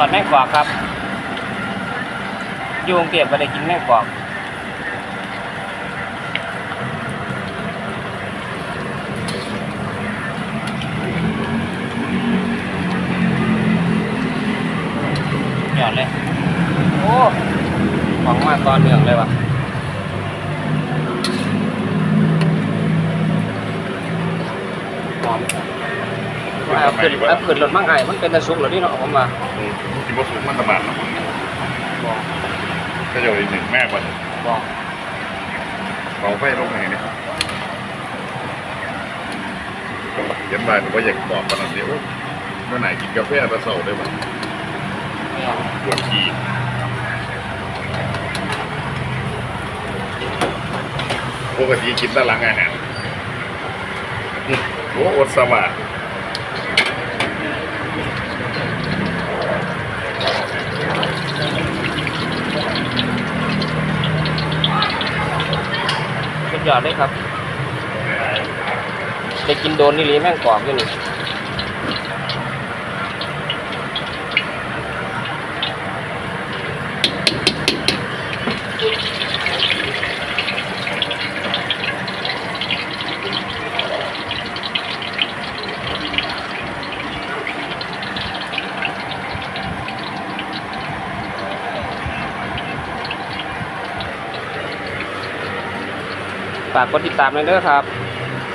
ทอดแมงกอกครับอยู่กรุงเทพไปได้กินแมงกอกหยอดเลย โอ้ของมาตอนเนื่องเลยว่ะหอม เอาขึ้นเอาขึ้นรถมั่งไงมันเป็นตะซุกเหรอนี่เนาะผมมาอืมกินวัตถุมันตะบานนะบอกก็จะอีกหนึ่งแม่กว่าบอกเบาไฟลงไหนเนี่ยเย็นบ่ายหนูว่าอยากบอกขนาดนี้โอ้เมื่อไหร่กินกาแฟตะเสาได้ไหมไม่เอาปวดขี้ปกติกินแตะลังอาหารอืมโอ้อดสวัสด ยอดเลยครับได้กินโดนนี่หลีแม่งกรอบอยู่นี่ ฝากกดติดตามเลยเด้อครับ